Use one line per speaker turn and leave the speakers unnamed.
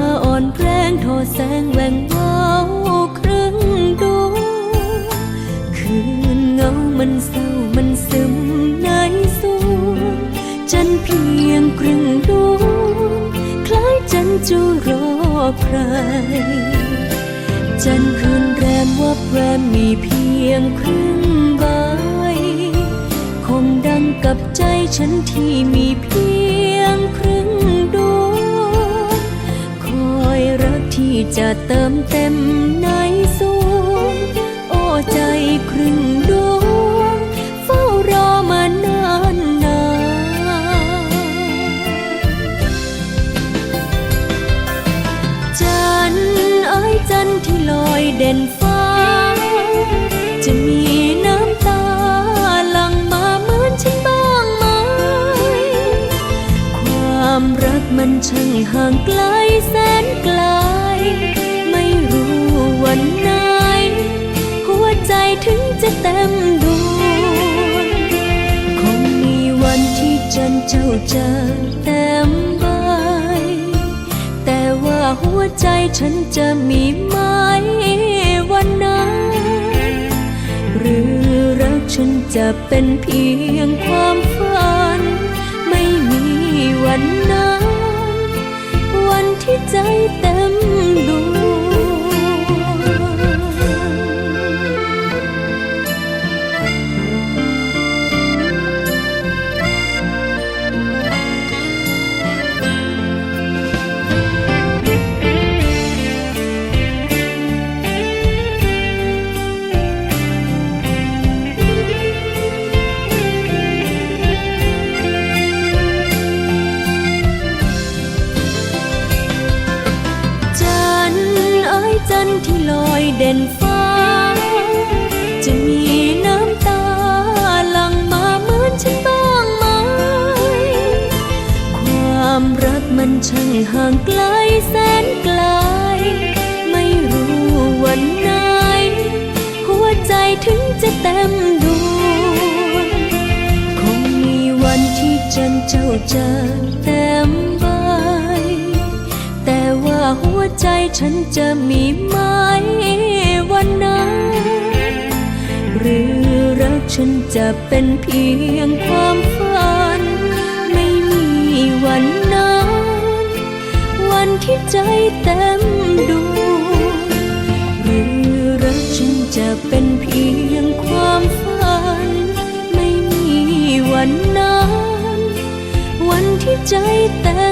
อ่อนแพรงโทอแสงแหวงเบาครึ่งดวงคืนเงามันเศร้ามันซึมในสวงจันเพียงครึ่งดวงคล้ายจันจะรอใคร จันคืนแรมวับแวมมีเพียงครึ่งใบคงดังกับใจฉันที่มีเพียง เติมเต็มในสวงโอ้ใจครึ่งดวงเฝ้ารอมานานนานจันเอ้ยจันที่ลอยเด่นฟ้า จะมีน้ำตาหลั่งมาเหมือนฉันบ้างไหม ความรัก มันช่างห่างไกลแสนไกล ไม่รู้วันไหน หัวใจถึงจะเต็มดวงคงมีวันที่จันเจ้าจะเต็มใบแต่ว่าหัวใจฉันจะมีไหมวันนั้น หรือรักฉันจะเป็นเพียงความฝัน จันทร์ที่ลอยเด่นฟ้า จะมีน้ำตาหลั่งมาเหมือนฉันบ้างไหม ความรักมันช่างห่างไกลแสนไกล ไม่รู้วันไหน หัวใจถึงจะเต็มดวง คงมีวันที่จันเจ้าจะเว่าใจฉันจะมีไหมวันนั้น หรือรักฉันจะเป็นเพียงความฝัน ไม่มีวันนั้น วันที่ใจเต็มดวงหรือรักฉันจะเป็นเพียงความฝัน ไม่มีวันนั้น วันที่ใจเต็ม